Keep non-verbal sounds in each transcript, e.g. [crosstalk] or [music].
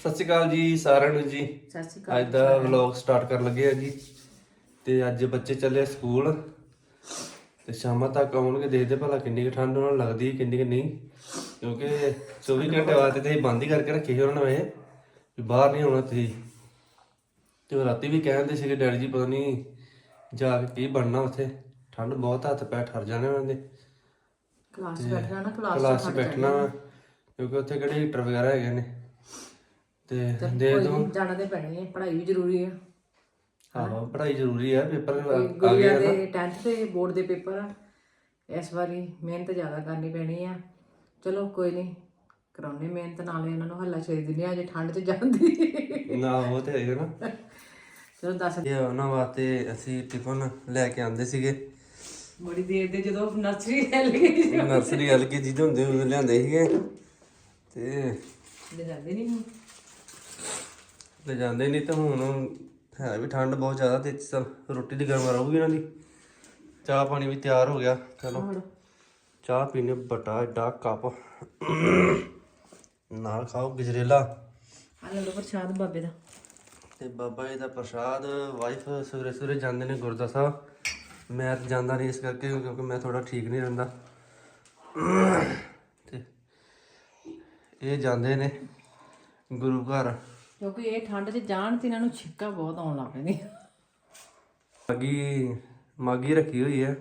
ਸਤਿ ਸ਼੍ਰੀ ਅਕਾਲ ਜੀ ਸਾਰਿਆਂ ਨੂੰ ਜੀ। ਸਤਿ ਸ਼੍ਰੀ ਅਕਾਲ ਅੱਜ ਦਾ ਵਲੌਗ ਸਟਾਰਟ ਕਰਨ ਲੱਗੇ ਆ ਜੀ। ਤੇ ਅੱਜ ਬੱਚੇ ਚੱਲੇ ਸਕੂਲ। ਤੇ ਸ਼ਾਮਾਂ ਤੱਕ ਆਉਣਗੇ ਦੇਖਦੇ ਭਲਾ ਕਿੰਨੀ ਕੁ ਠੰਡ ਉਹਨਾਂ ਨੂੰ ਲੱਗਦੀ ਕਿੰਨੀ ਕੁ ਨਹੀਂ। ਕਿਉਂਕਿ 24 ਘੰਟੇ ਵਾਸਤੇ ਤੇ ਬੰਦ ਹੀ ਕਰਕੇ ਰੱਖੇ ਸੀ ਉਹਨਾਂ ਨੇ ਵੀ ਬਾਹਰ ਨਹੀਂ ਆਉਣਾ ਤੁਸੀਂ। ਤੇ ਉਹ ਰਾਤੀ ਵੀ ਕਹਿੰਦੇ ਸੀਗੇ ਡੈਡੀ ਜੀ ਪਤਾ ਨਹੀਂ ਜਾ ਕੇ ਕੀ ਬਣਨਾ ਉੱਥੇ। ਠੰਡ ਬਹੁਤ ਹੱਥ ਪੈ ਠਰ ਜਾਣੇ ਉਹਨਾਂ ਦੇ। ਕਲਾਸ ਬੈਠਣਾ ਨਾ ਕਲਾਸ 'ਚ ਬੈਠਣਾ ਕਿਉਂਕਿ ਉੱਥੇ ਕਿਹੜੇ ਹੀਟਰ ਵਗੈਰਾ ਹੈਗੇ ਨੇ। ਤੇ ਦੇ ਕੋਈ ਦੋ। ਜਾਣਾ ਤੇ ਪੈਣਾ ਹੀ ਹੈ ਪੜ੍ਹਾਈ ਵੀ ਜ਼ਰੂਰੀ ਹੈ ਹਾਂ ਪੜ੍ਹਾਈ ਜ਼ਰੂਰੀ ਹੈ ਪੇਪਰ ਆ ਗਏ ਗੁੜੀਆ ਆ ਨਾ। ਦੇ 10th ਤੇ ਬੋਰਡ ਦੇ ਪੇਪਰ ਆ। ਇਸ ਵਾਰੀ ਮਿਹਨਤ ਜ਼ਿਆਦਾ ਕਰਨੀ ਪੈਣੀ ਆ। ਚਲੋ ਕੋਈ ਨਹੀਂ ਕਰਾਉਣੇ ਮਿਹਨਤ ਨਾਲੇ ਇਹਨਾਂ ਨੂੰ ਹੱਲਾ ਛੇੜ ਦਿੰਦੇ ਆ ਜੇ ਠੰਡ 'ਚ ਜਾਂਦੀ। ਨਾ ਉਹ ਤੇ ਹੈਗਾ ਨਾ। ਚਲੋ ਦੱਸ। ਇਹ ਉਹਨਾਂ ਵਾਸਤੇ ਅਸੀਂ ਟਿਫਨ ਲੈ ਕੇ ਆਂਦੇ ਸੀਗੇ। ਬੜੀ ਦੇਰ ਦੇ ਜਦੋਂ ਨਰਸਰੀ ਚੱਲ ਗਈ ਨਰਸਰੀ ਗੱਲ ਕੀ ਹੁੰਦੇ ਉਹ ਲਿਆਂਦੇ ਸੀਗੇ। ਤੇ ਲੈ ਜਾਂਦੇ ਨਹੀਂ ਹੁਣ। ਲੈ ਜਾਂਦੇ ਨਹੀਂ ਤਾਂ ਹੁਣ ਹੈ ਵੀ ਠੰਡ ਬਹੁਤ ਜ਼ਿਆਦਾ ਤੇ ਚਲ ਰੋਟੀ ਦੀ ਗਰਮ ਰਹੂਗੀ ਇਹਨਾਂ ਦੀ। ਚਾਹ ਪਾਣੀ ਵੀ ਤਿਆਰ ਹੋ ਗਿਆ ਚਲੋ। ਚਾਹ ਪੀਣੇ ਬਟਾ ਏਡਾ ਕੱਪ। ਨਾਲ ਖਾਓ ਗਜਰੇਲਾ। ਆ ਲੈ ਪ੍ਰਸ਼ਾਦ ਬਾਬੇ ਦਾ। ਤੇ ਬਾਬਾ ਜੀ ਦਾ ਪ੍ਰਸ਼ਾਦ ਵਾਈਫ ਸਵੇਰੇ ਸਵੇਰੇ ਜਾਂਦੇ ਨੇ ਗੁਰਦਾ ਸਾਹਿਬ। ਮੈਂ ਤਾਂ ਜਾਂਦਾ ਨਹੀਂ ਇਸ ਕਰਕੇ ਕਿਉਂਕਿ ਮੈਂ ਥੋੜਾ ਠੀਕ ਨਹੀਂ ਰਹਿੰਦਾ। ਤੇ ਇਹ ਜਾਂਦੇ ਨੇ ਗੁਰੂ ਘਰ। ਕਿਉਂਕਿ ਇਹ ਠੰਡ 'ਚ ਜਾਣ ਤੇ ਇਹਨਾਂ ਨੂੰ ਛਿੱਕਾ ਬਹੁਤ ਆਉਣ ਲੱਗ ਪੈਂਦੀਆਂ ਮਾਗੀ ਮਾਗੀ ਰੱਖੀ ਹੋਈ ਹੈ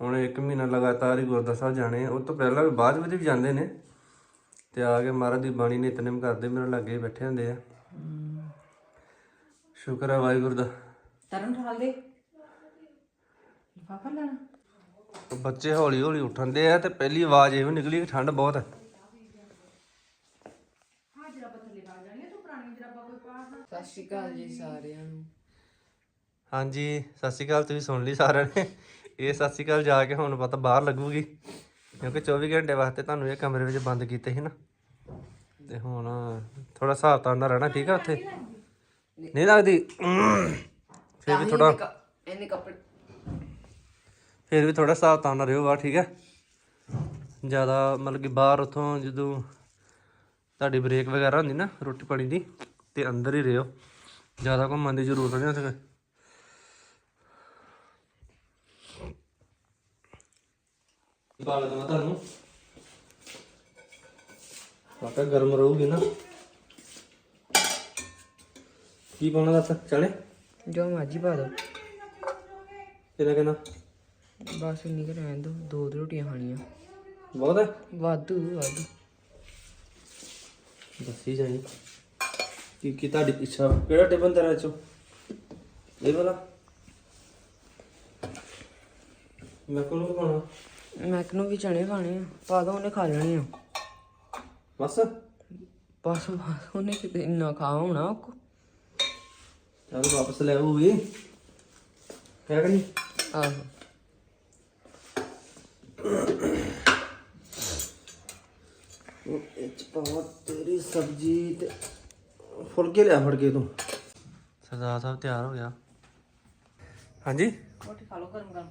ਹੁਣ ਇੱਕ ਮਹੀਨਾ ਲਗਾਤਾਰ ਹੀ ਗੁਰਦਾ ਸਾਹਿਬ ਜਾਣੇ ਆ। ਉਹ ਤੋਂ ਪਹਿਲਾਂ ਵੀ ਬਾਅਦ ਵਿੱਚ ਵੀ ਜਾਂਦੇ ਨੇ। ਤੇ ਆ ਕੇ ਮਹਾਰਾਜ ਦੀ ਬਾਣੀ ਨਿਤਨੇਮ ਕਰਦੇ ਮੇਰੇ ਲਾਗੇ ਬੈਠੇ ਹੁੰਦੇ ਆ। ਸ਼ੁਕਰ ਹੈ ਵਾਹਿਗੁਰੂ ਦਾ। ਤਰਨ ਠਾਲ ਦੇ? ਲਿਫਾਫਾ ਲੈਣਾ? ਤੇ ਬੱਚੇ ਹੌਲੀ ਹੌਲੀ ਉੱਠਣਦੇ ਆ ਤੇ ਪਹਿਲੀ ਆਵਾਜ਼ ਇਹੋ ਨਿਕਲੀ ਕਿ ਠੰਡ ਬਹੁਤ ਹੈ ਸਤਿ ਸ਼੍ਰੀ ਅਕਾਲ ਜੀ ਸਾਰਿਆਂ ਨੂੰ। ਹਾਂਜੀ ਸਤਿ ਸ਼੍ਰੀ ਅਕਾਲ ਤੁਸੀਂ ਸੁਣ ਲਈ ਸਾਰਿਆਂ ਨੇ। ਇਹ ਸਤਿ ਸ਼੍ਰੀ ਅਕਾਲ ਜਾ ਕੇ ਹੁਣ ਪਤਾ ਬਾਹਰ ਲੱਗੂਗੀ ਕਿਉਂਕਿ 24 ਘੰਟੇ ਵਾਸਤੇ ਤੁਹਾਨੂੰ ਇਹ ਕਮਰੇ ਵਿੱਚ ਬੰਦ ਕੀਤੇ ਸੀ ਨਾ। ਤੇ ਹੁਣ ਥੋੜਾ ਹਿਸਾਬ ਤਾਂ ਨਾਲ ਰਹਿਣਾ ਠੀਕ ਆ ਉੱਥੇ? ਨਹੀਂ ਲੱਗਦੀ? ਫਿਰ ਵੀ ਥੋੜਾ ਇਹਨੇ ਕੱਪੜੇ ਫਿਰ ਵੀ ਥੋੜਾ ਹਿਸਾਬ ਤਾਂ ਨਾਲ ਰਿਓ ਬਾਹਰ ਠੀਕ ਹੈ ਜ਼ਿਆਦਾ ਮਤਲਬ ਕਿ ਬਾਹਰ ਉਥੋਂ ਜਦੋਂ ਤੁਹਾਡੀ ਬ੍ਰੇਕ ਵਗੈਰਾ ਹੁੰਦੀ ਨਾ ਰੋਟੀ ਪਾਣੀ ਦੀ ਤੇ ਅੰਦਰ ਹੀ ਰਿਓ ਜ਼ਿਆਦਾ ਘੁੰਮਣ ਦੀ ਜ਼ਰੂਰਤ ਨਹੀਂ ਉੱਥੇ। ਬਾਲ ਦਵਾ ਤੁਹਾਨੂੰ। ਆਟਾ ਗਰਮ ਰਹੂਗੀ ਨਾ। ਕੀ ਪਾਉਣਾ ਦੱਸ? ਚਲੇ ਜੋ ਮਰਜ਼ੀ ਪਾ ਦੋ। ਕਿਹਦਾ ਕਹਿੰਦਾ ਬਸ ਇੰਨੀ ਕਰ ਰਹਿਣ ਦੋ ਦੋ ਦੋ ਰੋਟੀਆਂ ਖਾਣੀਆਂ। ਬਹੁਤ ਹੈ? ਵਾਧੂ ਵਾਧੂ। ਦੱਸੀ ਜਾਈ। ਕੀ ਕੀ ਤੁਹਾਡੀ ਇੱਛਾ ਕਿਹੜਾ ਟਿਫਨ ਤੇਰਾ ਚੋ? ਇਹ ਵਾਲਾ? ਮੈਂ ਕੋਲ ਨੂੰ ਪਾਉਣਾ? ਮੈਕ ਨੂੰ ਵੀ ਚਣੇ ਖਾਣੇ ਆ। ਪਾ ਦੋ ਉਹਨੇ ਖਾ ਲੈਣੇ ਆ। ਬਸ? ਬਸ ਬਸ ਉਹਨੇ ਕਿਤੇ ਇੰਨਾ ਖਾ ਹੋਣਾ ਉਹ ਚੱਲ ਵਾਪਸ ਲੈ ਆਓ ਵੀ। ਕਿਆ ਕਰੀ ਆਹੋ। ਉਹ ਇਹ ਚ ਪਾਵਾਂ ਤੇਰੀ ਸਬਜ਼ੀ ਤੇ ਫੁਲਕੇ ਲਿਆ ਫੜ ਕੇ ਤੂੰ। ਸਰਦਾਰ ਸਾਹਿਬ ਤਿਆਰ ਹੋ ਗਿਆ। ਹਾਂਜੀ? ਰੋਟੀ ਖਾ ਲਓ ਗਰਮ ਗਰਮ।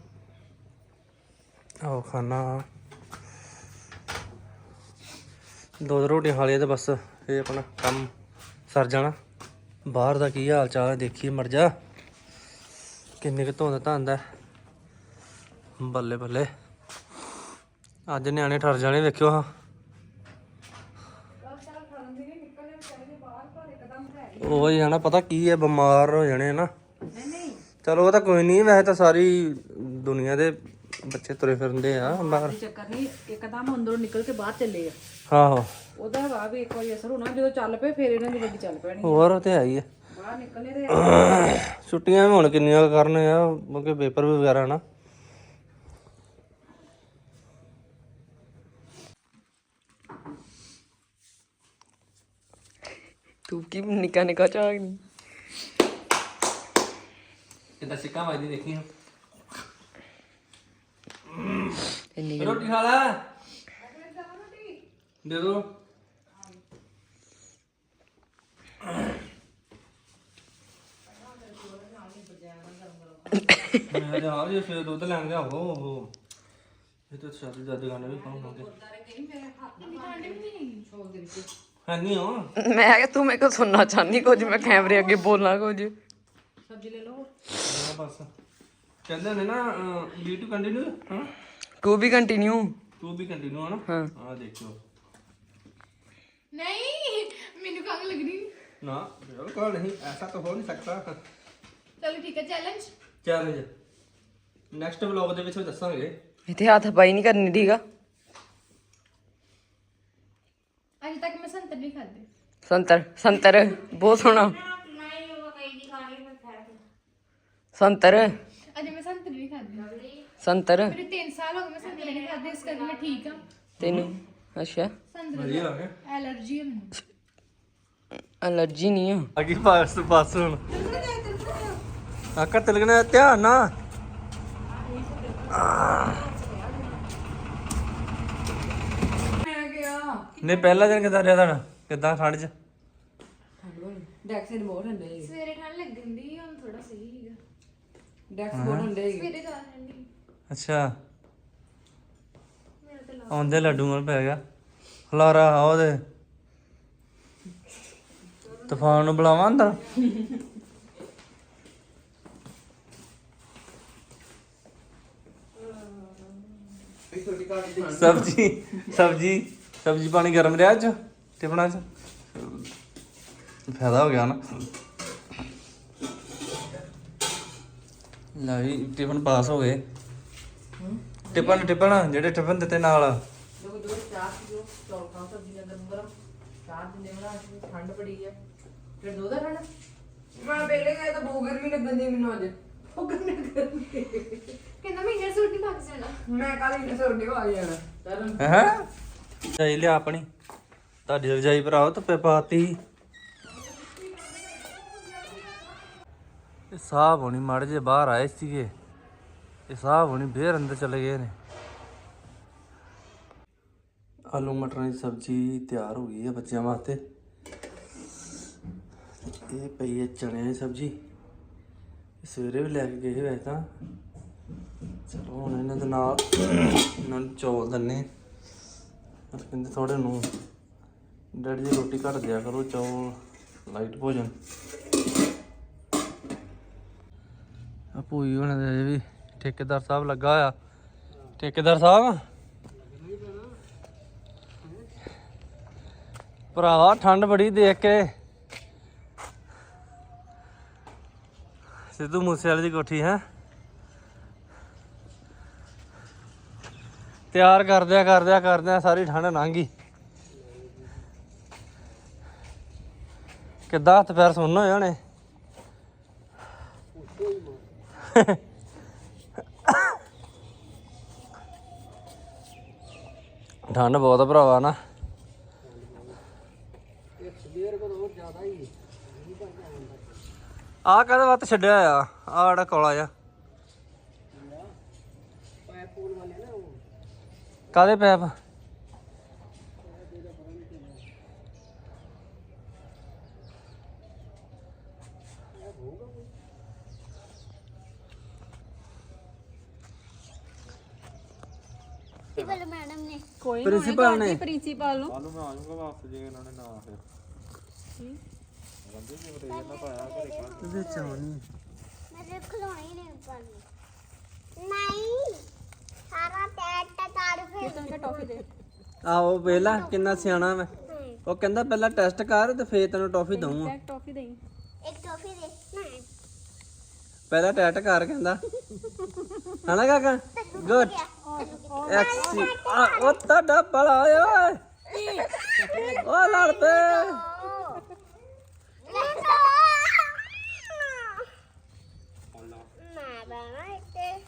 ਆਓ ਖਾਣਾ ਦੋ ਦੋ ਰੋਟੀਆਂ ਖਾ ਲਈਆਂ ਤੇ ਬਸ ਇਹ ਆਪਣਾ ਕੰਮ ਸਰ ਜਾਣਾ। ਬਾਹਰ ਦਾ ਕੀ ਹਾਲ ਚਾਲ ਹੈ ਦੇਖੀਏ ਮਰ ਜਾ। ਕਿੰਨੇ ਕੁ ਧੁੰਦ ਧੰਦ ਹੈ। ਬੱਲੇ ਬੱਲੇ। ਅੱਜ ਨਿਆਣੇ ਠਰ ਜਾਣੇ ਵੇਖਿਓ ਹਾਂ। ਉਹ ਹੀ ਆ ਨਾ ਪਤਾ ਕੀ ਹੈ ਬਿਮਾਰ ਹੋ ਜਾਣੇ ਨਾ। ਨਹੀਂ ਨਹੀਂ ਚਲੋ ਉਹ ਤਾਂ ਕੋਈ ਨਹੀਂ ਵੈਸੇ ਤਾਂ ਸਾਰੀ ਦੁਨੀਆ ਦੇ ਬੱਚੇ ਤੁਰੇ ਫਿਰਦੇ ਆ ਬਾਹਰ ਚੱਕਰ ਨਹੀਂ ਇੱਕਦਮ ਅੰਦਰੋਂ ਨਿਕਲ ਕੇ ਬਾਹਰ ਚੱਲੇ ਆ। ਆਹੋ। ਉਹਦਾ ਹਵਾ ਵੀ ਇੱਕ ਵਾਰੀ ਅਸਰ ਹੋਣਾ ਜਦੋਂ ਚੱਲ ਪਏ ਫਿਰ ਇਹਨਾਂ ਦੀ ਗੱਡੀ ਚੱਲ ਪੈਣੀ ਹੋਰ ਉਹ ਤੇ ਹੈ ਬਾਹਰ ਨਿਕਲਨੇ ਤੇ ਛੁੱਟੀਆਂ ਵੀ ਹੁਣ ਕਿੰਨੀਆਂ ਕਰਨ ਆ ਕਿਉਂਕਿ ਪੇਪਰ ਵਗੈਰਾ ਨਾ। ਤੂੰ ਕੀ ਨਿੱਕਾ ਨਿੱਕਾ ਚਾਹ ਨਹੀਂ ਕਿਦਾਂ ਸਿੱਕਾ ਵੱਜਦੀ ਦੇਖੀ ਇੰਨੀ ਰੋਟੀ ਖਾ ਲੈ। ਦੇ ਦੋ। ਮੈਂ ਤੇ ਆ ਜੇ ਫਿਰ ਦੁੱਧ ਲੈਣ ਗਿਆ ਹੋ ਹੋ ਇਹ ਤਾਂ ਸਾਡੀ ਦਾਦੀ ਗਾਣੇ ਵੀ ਖਾਉਂਗੇ ਹੈ ਹਾਂਜੀ ਹਾਂ ਮੈਂ ਕਿ ਤੂੰ ਮੇਰੇ ਕੋਲ ਸੁਣਨਾ ਚਾਹਨੀ ਕੁਝ ਮੈਂ ਕੈਮਰੇ ਅੱਗੇ ਬੋਲਣਾ ਕੁਝ। ਸਬਜ਼ੀ ਲੈ ਲਓ ਹਾਂ ਬਸ। ਕਹਿੰਦੇ ਨੇ ਨਾ ਬੀ ਟੂ ਕੰਟੀਨਿਊ ਹਾਂ? To be continue to be continue ਹਨਾ? ਹਾਂ। ਹਾਂ ਦੇਖੋ ਨਹੀਂ ਮੈਨੂੰ ਕੰਗ ਲੱਗਣੀ ਨਾ ਬਿਲਕੁਲ ਨਹੀਂ ਐਸਾ ਤਾਂ ਹੋ ਨਹੀਂ ਸਕਦਾ। ਚਲੋ ਠੀਕ ਹੈ ਚੈਲੰਜ ਚੈਲੰਜ ਨੈਕਸਟ ਵਲੌਗ ਦੇ ਵਿੱਚ ਦੱਸਾਂਗੇ। ਇੱਥੇ ਹੱਥ ਪਾਈ ਨਹੀਂ ਕਰਨੀ ਠੀਕ ਆ? ਸੰਤਰ ਖਾਦੇ। ਸੰਤਰ ਸੰਤਰ ਬਹੁਤ ਸੋਹਣਾ। ਸੰਤਰ। ਅੱਜ ਮੈਂ ਸੰਤਰ ਨਹੀਂ ਖਾਦੇ। ਸੰਤਰ। ਮੇਰੇ 3 ਸਾਲ ਹੋ ਗਏ ਮੈਂ ਸੰਤਰ ਨਹੀਂ ਖਾਦੇ ਇਸ ਕਰਕੇ ਮੈਂ ਠੀਕ ਹਾਂ। ਤੈਨੂੰ ਅੱਛਾ। ਸੰਤਰ ਵਧੀਆ ਆ ਗਿਆ। ਐਲਰਜੀ ਹੈ ਮੈਨੂੰ। ਅਲਰਜੀ ਨਹੀਂ ਆ। ਅਗੀ ਪਾਸ ਪਾਸ ਹੁਣ। ਆਕਾ ਤਿਲਕਣਾ ਧਿਆਨ ਨਾ ਨੇ ਪਹਿਲਾ ਦਿਨ ਕਿਦਾਂ ਰਿਹਾ ਤੁਹਾਡਾ? ਕਿਦਾਂ ਠੰਡ 'ਚ? ਡੈਕਸ ਦੇ ਬਹੁਤ ਠੰਡੇ ਸੀ। ਸਵੇਰੇ ਠੰਡ ਲੱਗਣ ਦੀ ਹੁਣ ਥੋੜਾ ਸਹੀ ਹੈਗਾ ਡੈਕਸ ਬਹੁਤ ਠੰਡੇ ਸੀ। ਸਵੇਰੇ ਜ਼ਿਆਦਾ ਠੰਡੀ ਅੱਛਾ। ਮੇਰਾ ਤਾਂ ਆਉਂਦੇ ਲੱਡੂ ਮਲ ਪੈ ਗਿਆ। ਹਲਾਰਾ ਉਹਦੇ। ਤੂਫਾਨ ਨੂੰ ਬੁਲਾਵਾਂ ਅੰਦਰ? ਸਬਜੀ ਸਬਜੀ ਸਬਜੀ ਪਾਣੀ ਗਰਮ ਰਿਹਾ ਅੱਜ? ਟਿਪਣਾ ਚ ਫਾਇਦਾ ਹੋ ਗਿਆ ਨਾ। ਲੈ ਵੀ ਟਿਫਨ ਪਾਸ ਹੋ ਗਏ। ਟਿਫਨ ਟਿਫਨ ਜਿਹੜੇ ਟਿਫਨ ਦਿੱਤੇ ਨਾਲ। ਜੋ ਜੋ ਚਾਹ ਪੀਓ ਚੌਲ ਖਾਓ ਸਬਜ਼ੀ ਨਾਲ ਗਰਮ ਗਰਮ ਚਾਹ ਦਿੰਦੇ ਬਣਾ ਕੇ ਠੰਡ ਬੜੀ ਹੈ ਫਿਰ ਦੋ ਦਾ ਠੰਡ? ਮੈਂ ਪਹਿਲੇ ਗਏ ਤਾਂ ਬਹੁਤ ਗਰਮੀ ਲੱਗਣ ਦੀ ਮੈਨੂੰ ਅੱਜ। ਉਹ ਗਰਮੀ ਗਰਮੀ ਕਹਿੰਦਾ ਮੈਂ ਇੰਨਾ ਸੂਟ ਨਹੀਂ ਪਾ ਕੇ ਜਾਣਾ। ਮੈਂ ਕੱਲ ਇੰਨੇ ਸੋਡੇ ਆ ਜਾਣਾ। ਚੱਲ ਹੈ? ਰਜਾਈ ਲਿਆ ਆਪਣੀ। ਤੁਹਾਡੀ ਰਜਾਈ ਭਰਾਓ ਧੁੱਪੇ ਪਾਤੀ। ਇਹ ਸਾਹ ਹੋਣੀ ਮੜ ਜੇ ਬਾਹਰ ਆਏ ਸੀਗੇ। ਇਹ ਸਾਹ ਹੋਣੀ ਫੇਰ ਅੰਦਰ ਚਲੇ ਗਏ ਨੇ। ਆਲੂ ਮਟਰਾਂ ਦੀ ਸਬਜ਼ੀ ਤਿਆਰ ਹੋ ਗਈ ਹੈ ਬੱਚਿਆਂ ਵਾਸਤੇ। ਇਹ ਪਈ ਹੈ ਚਣਿਆਂ ਦੀ ਸਬਜ਼ੀ। ਸਵੇਰੇ ਵੀ ਲੈ ਕੇ ਗਏ ਵੈਸੇ ਤਾਂ। ਚਲੋ ਹੁਣ ਇਹਨਾਂ ਦੇ ਨਾਲ, ਇਹਨਾਂ ਨੂੰ ਚੌਲ ਦੰਨੇ ਬਸ ਕਹਿੰਦੇ ਥੋੜੇ ਨੂੰ। ਡੈਡੀ ਜੀ ਰੋਟੀ ਘੱਟ ਦਿਆ ਕਰੋ, ਚੌਲ ਲਾਈਟ ਭੋਜਨ। ਆ ਭੂਈ ਉਹਨਾਂ ਦੇ ਅਜੇ ਵੀ ਠੇਕੇਦਾਰ ਸਾਹਿਬ ਲੱਗਾ ਹੋਇਆ। ਠੇਕੇਦਾਰ ਸਾਹਿਬ। ਭਰਾਵਾ, ਠੰਡ ਬੜੀ ਦੇਖ ਕੇ। ਸਿੱਧੂ ਮੂਸੇ ਵਾਲੇ ਦੀ ਕੋਠੀ, ਹੈ। ਤਿਆਰ ਕਰਦਿਆਂ ਕਰਦਿਆਂ ਕਰਦਿਆਂ ਸਾਰੀ ਠੰਡ ਲੰਘ ਗਈ। ਕਿੱਦਾਂ ਹੱਥ ਪੈਰ ਸੁੰਨ ਹੋਏ ਹੋਣੇ? ਠੰਡ ਬਹੁਤ ਆ ਭਰਾਵਾ ਨਾ। ਆ ਕਦੇ ਵੱਤ ਛੱਡਿਆ ਆ? ਆ ਜਿਹੜਾ ਕੋਲਾ ਆ ਕਾਦੇ ਪੈਪ ਪ੍ਰਿੰਸੀਪਲ ਮੈਡਮ ਨੇ ਪ੍ਰਿੰਸੀਪਲ ਨੇ। ਵਿੱਚ ਆਉਣੀ। ਮੇਰੇ ਖਲੋਣੇ ਨੇ ਪਾਣੀ ਨਹੀਂ ਸਾਰਾ ਟੈਟ ਤਾਰ ਫੇਰ ਆਓ ਵੇਲਾ ਕਿੰਨਾ ਸਿਆਣਾ ਮੈਂ ਉਹ ਕਹਿੰਦਾ ਪਹਿਲਾਂ ਟੈਸਟ ਕਰ ਤੇ ਫੇਰ ਤੈਨੂੰ ਟੌਫੀ ਦਊਂਗਾ। ਇੱਕ ਟੋਫੀ ਦੇ ਨਹੀਂ। ਪਹਿਲਾਂ ਟੈਟ ਕਰ ਕਹਿੰਦਾ। ਹਨਾ ਕਾਕਾ? ਗੁੱਡ ਐਕਸੀ ਉਹ ਤੁਹਾਡਾ ਬੜਾ ਓਏ। ਓ ਲੜ ਇੱਥੇ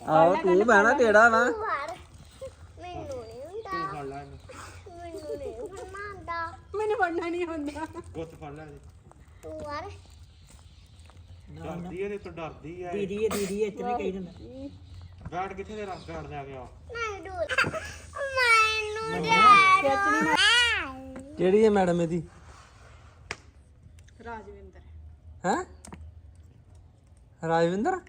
ਆਓ ਤੂੰ ਬਹਿਣਾ ਤੇੜਾ ਵਾ? ਮੈਨੂੰ ਨਹੀਂ ਹੁੰਦਾ। ਤੂੰ ਫੜ ਲੈ। ਮੈਨੂੰ ਨਹੀਂ ਫਰਮਾਉਂਦਾ ਮੈਨੂੰ ਪੜਨਾ ਨਹੀਂ ਹੁੰਦਾ ਤੂੰ ਵਾਰ ਨਹੀਂ ਡੂਰ ਮੈਨੂੰ [laughs] ਡੈਡ ਕਿਹੜੀ ਹੈ ਮੈਡਮ ਇਹਦੀ? ਰਾਜਵਿੰਦਰ। ਹੈ? ਰਾਜਵਿੰਦਰ?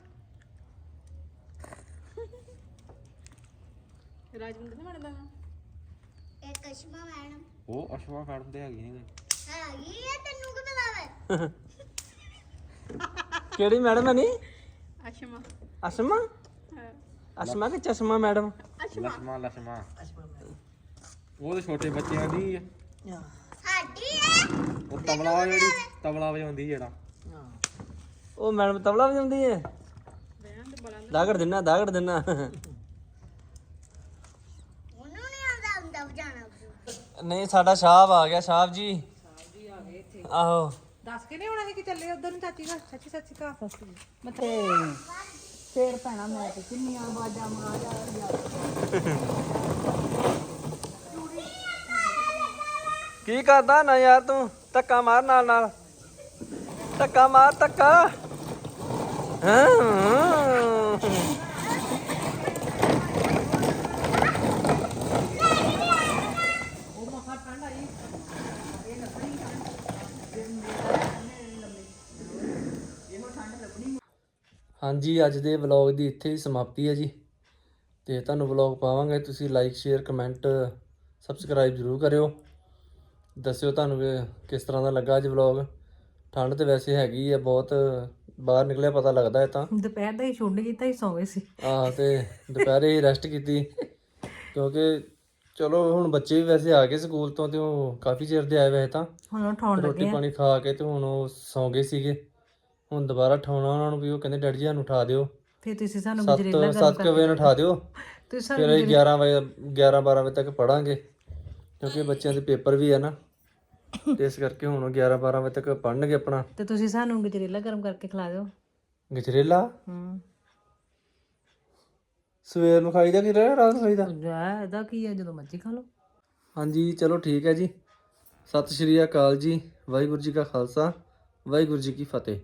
ਰਾਜਵਿੰਦਰ ਨੇ ਮੈਡਮ ਦਾ ਨਾਮ ਇੱਕ ਅਸ਼ਮਾ ਮੈਡਮ। ਉਹ ਅਸ਼ਵਾ ਮੈਡਮ ਦੇ ਹੈਗੀ ਨੇ ਹੈਗੀ ਆ ਤੈਨੂੰ ਕੀ ਪਤਾ ਵੇ? ਕਿਹੜੀ ਮੈਡਮ ਹੈ ਨੀ? ਅਸ਼ਮਾ। ਅਸਮਾ? ਅਸਮਾ ਕਿ ਚਸ਼ਮਾ ਮੈਡਮ? ਲਸ਼ਮਾ ਲਸ਼ਮਾ। ਉਹ ਤੇ ਛੋਟੇ ਬੱਚਿਆਂ ਦੀ ਆ। ਸਾਡੀ ਆ। ਉਹ ਤਬਲਾ ਜਿਹੜੀ ਤਬਲਾ ਵਜਾਉਂਦੀ ਜਿਹੜਾ। ਉਹ ਮੈਡਮ ਤਬਲਾ ਵਜਾਉਂਦੀ ਹੈ ਦਾਗੜ ਦਿਨਾ ਦਾਗੜ ਦਿਨਾ। ਉਹਨੂੰ ਨਹੀਂ ਆਉਂਦਾ ਹੁੰਦਾ ਵਜਾਣਾ ਨਹੀਂ ਸਾਡਾ ਸ਼ਾਹਬ ਆ ਗਿਆ ਸ਼ਾਹਬ ਜੀ। ਆਹੋ। ਦੱਸ ਕੇ ਨਹੀਂ ਹੋਣਾ ਸੀ ਕਿ ਚੱਲੇ ਉਧਰ ਨੂੰ ਚਾਚੀ ਦਾ ਸੱਚੀ ਸੱਚੀ ਕਾ ਫਸਤੀ ਮੱਥੇ ਫੇਰ ਭੈਣਾ ਮੈਂ ਤੇ ਕਿੰਨੀਆਂ ਬਾਜਾਂ ਮਾਰ ਕੀ ਕਰਦਾ ਨਾ ਯਾਰ ਤੂੰ? ਧੱਕਾ ਮਾਰ ਨਾਲ ਨਾਲ। ਧੱਕਾ ਮਾਰ, ਧੱਕਾ। ਹਾਂ। ਹਾਂਜੀ ਅੱਜ ਦੇ ਵਲੌਗ ਦੀ ਇੱਥੇ ਹੀ ਸਮਾਪਤੀ ਹੈ ਜੀ। ਤੇ ਤੁਹਾਨੂੰ ਵਲੌਗ ਪਾਵਾਂਗੇ ਤੁਸੀਂ ਲਾਈਕ ਸ਼ੇਅਰ ਕਮੈਂਟ ਸਬਸਕ੍ਰਾਈਬ ਜ਼ਰੂਰ ਕਰਿਓ। ਦੱਸਿਓ ਤੁਹਾਨੂੰ ਕਿਸ ਤਰ੍ਹਾਂ ਦਾ ਲੱਗਾ ਅੱਜ ਵਲੌਗ। ਠੰਡ ਤੇ ਵੈਸੇ ਹੈਗੀ ਆ ਬਹੁਤ ਬਾਹਰ ਨਿਕਲਿਆ ਪਤਾ ਲੱਗਦਾ ਹੈ ਤਾਂ। ਦੁਪਹਿਰ ਦਾ ਹੀ ਛੁੰਡ ਕੀਤਾ ਹੀ ਸੌਵੇਂ ਸੀ। ਆਹ ਤੇ ਦੁਪਹਿਰੇ ਹੀ ਰੈਸਟ ਕੀਤੀ। ਕਿਉਂਕਿ ਚਲੋ ਹੁਣ ਬੱਚੇ ਵੀ ਵੈਸੇ ਆ ਗਏ ਸਕੂਲ ਤੋਂ ਤੇ ਉਹ ਕਾਫੀ ਚਿਰ ਦੇ ਆਏ ਵੈਸੇ ਤਾਂ। ਹੁਣ ਉਹ ਰੋਟੀ ਲੱਗੇ ਆ। ਪਾਣੀ ਖਾ ਕੇ ਤੇ ਹੁਣ ਉਹ ਸੌਂ ਗਏ ਸੀਗੇ। ਹੁਣ ਦੁਬਾਰਾ ਠਾਉਣਾ ਉਹਨਾਂ ਨੂੰ ਵੀ ਉਹ ਕਹਿੰਦੇ ਡੈਡੀ ਜੀ ਸਾਨੂੰ ਉਠਾ ਦਿਓ। ਫਿਰ ਤੁਸੀਂ ਸਾਨੂੰ 7 ਗਜਰੇਲਾ 7 ਵਜੇ ਨੂੰ ਉਠਾ ਦਿਓ। ਤੁਸੀਂ ਫਿਰ ਅਸੀਂ 11 ਵਜੇ 11 12 ਵਜੇ ਤੱਕ ਪੜਾਂਗੇ ਕਿਉਂਕਿ ਬੱਚਿਆਂ ਦੇ ਪੇਪਰ ਵੀ ਆ ਨਾ। ਤੇ ਇਸ ਕਰਕੇ ਹੁਣ ਉਹ 11 12 ਵਜੇ ਤੱਕ ਪੜਨਗੇ ਆਪਣਾ। ਤੇ ਤੁਸੀਂ ਸਾਨੂੰ ਗਜਰੇਲਾ ਗਰਮ ਕਰਕੇ ਖਿਲਾ ਦਿਓ। ਗਜਰੇਲਾ? ਹੂੰ। ਸਵੇਰ ਨੂੰ ਖਾਈਦਾ ਕਿ ਰਾਤ ਨੂੰ ਖਾਈਦਾ? ਜਾ ਇਹਦਾ ਕੀ ਹੈ ਜਦੋਂ ਮਰਜ਼ੀ ਖਾ ਲਓ। ਹਾਂਜੀ ਚਲੋ ਠੀਕ ਹੈ ਜੀ। ਸਤਿ ਸ਼੍ਰੀ ਅਕਾਲ ਜੀ। ਵਾਹਿਗੁਰੂ ਜੀ ਕਾ ਖਾਲਸਾ। ਵਾਹਿਗੁਰੂ ਜੀ ਕੀ ਫਤਿਹ।